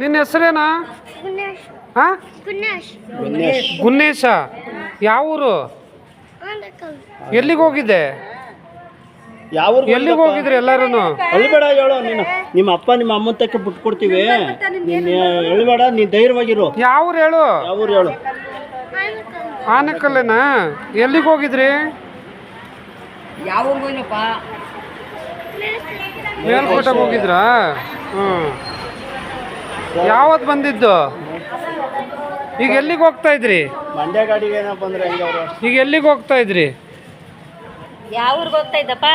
ನಿನ್ನ ಹೆಸರೇನಾ? ಹಾ? ಗುನ್ನೇಶ ಯಾವ ಊರು? ಎಲ್ಲಿಗೆ ಹೋಗಿದ್ದೆ? ಯಾವ ಎಲ್ಲಿಗೆ ಹೋಗಿದ್ರಿ ಎಲ್ಲಾರು ಅಳ್ಬೇಡ ಹೇಳು ನೀನು. ನಿಮ್ಮ ಅಪ್ಪ ನಿಮ್ಮ ಅಮ್ಮ ತಕ್ಕ ಬಿಟ್ಟು ಕೊಡ್ತೀವಿ. ನೀನು ಹೇಳ್ಬೇಡ ನೀನ್ ಧೈರ್ಯವಾಗಿರು. ಯಾವ್ರು ಹೇಳು? ಯಾವ್ರು ಹೇಳು? ಆನಕಲ್ ಆನಕಲ್ಲೇನಾ? ಎಲ್ಲಿಗೆ ಹೋಗಿದ್ರಿ? ಮೇಲ್ಕೋಟೆಗೆ ಹೋಗಿದ್ರಾ? ಹ್ಞೂ ಯಾವತ್ತು ಬಂದಿದ್ದು? ಈಗ ಎಲ್ಲಿಗೆ ಹೋಗ್ತಾ ಇದ್ರಿ? ಮಂಡ್ಯ ಗಾಡಿಗೆ ಏನಪ್ಪ ಅಂದ್ರೆ ಈಗ ಎಲ್ಲಿಗೆ ಹೋಗ್ತಾ ಇದ್ರಿ? ಯಾವ ಊರಿಗೆ ಹೋಗ್ತಾ ಇದ್ದಪ್ಪ?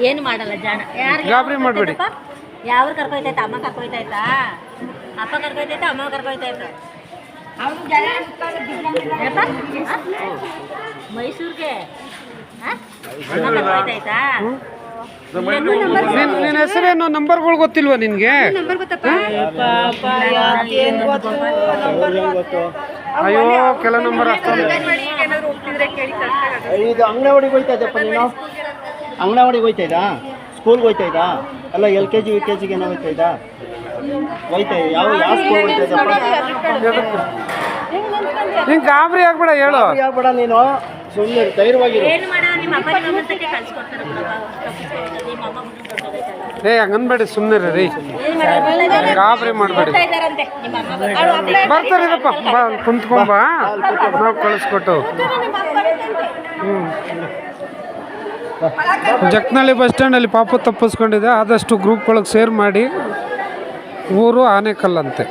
ಏನು ಮಾಡಲ್ಲ ಜಾಣ. ಯಾರು ಗಾಬರಿ ಮಾಡಬೇಡಿ. ಯಾವ ಊರು ಅಮ್ಮ ಕರ್ಕೊಯ್ತಾಯ್ತಾ ಅಪ್ಪ ಕರ್ಕೊಯ್ತೈತ ಅಮ್ಮ? ಆ? ಮೈಸೂರಿಗೆ? ಅಮ್ಮ ಕರ್ಕೊಯ್ತಾಯ್ತಾ ನಿನ್ ನಿನ್ನ ಹೆಸರೇನು ನಂಬರ್ಗಳು ಗೊತ್ತಿಲ್ವಾ ನಿನಗೆ? ಗೊತ್ತು? ಅಯ್ಯೋ ಕೆಲ ನಂಬರ್ ಇದು ಅಂಗನವಾಡಿಗೆ ಹೋಯ್ತಾ ಇದ್ದಪ್ಪ ನೀನು? ಅಂಗನವಾಡಿಗೆ ಹೋಯ್ತಾ ಇದ್ದಾ ಸ್ಕೂಲ್ಗೆ ಹೋಯ್ತಾ ಇದ್ದಾ ಅಲ್ಲ L K G U K ಜಿಗೆ ಏನೋ ಹೋಯ್ತಾ ಇದ್ದಾ ಹೋಯ್ತಾ ಯಾವ ಯಾವ ಸ್ಕೂಲ್ ಹೋಯ್ತಾ ಇದ್ದಪ್ಪ ಹಿಂಗೆ ಗಾಬರಿ ಆಗ್ಬೇಡ ಹೇಳು. ಆಗ್ಬೇಡ ನೀನು. ಸುಮ್ಮನೆ ಧೈರ್ಯವಾಗಿರು ಏನು ಮಾಡೋ ನಿಮ್ಮ ಅಪ್ಪ ನಿಮ್ಮ ಅಮ್ಮನ ತಕ್ಕೆ ಕಳ್ಸ್ಕೊಡ್ತಾರೆ ಬಿಡಪ್ಪ ತಪ್ಪಿಸ್ಕೊಳ್ತಾರೆ. ನಿಮ್ಮ ಅಮ್ಮ ಬಿಟ್ಟು ಹೊರ್ಟೋಗೈತಲ್ಲ. ಏ ಹಂಗನ್ಬೇಡಿ ಸುಮ್ಮನೆ ರೀ ಏನ್ ಮಾಡೋದು? ಗಾಬರಿ ಮಾಡಬೇಡಿ ಹೋಗ್ತಾ ಇದ್ದಾರಂತೆ ನಿಮ್ಮ ಅಮ್ಮ ಬರ್ತಾರೆ. ಬರ್ತಾರಿರಪ್ಪ ಬಾ ಕುಂತ್ಕೊಂಬ ನಾವು ಕಳಿಸ್ಕೊಟ್ಟು ಹ್ಞೂ ಜಕ್ನಳ್ಳಿ ಬಸ್ ಸ್ಟ್ಯಾಂಡಲ್ಲಿ ಪಾಪ ತಪ್ಪಿಸ್ಕೊಂಡಿದೆ ಆದಷ್ಟು ಗ್ರೂಪ್ಗಳಿಗೆ ಶೇರ್ ಮಾಡಿ ಊರು ಆನೆಕಲ್ಲಂತೆ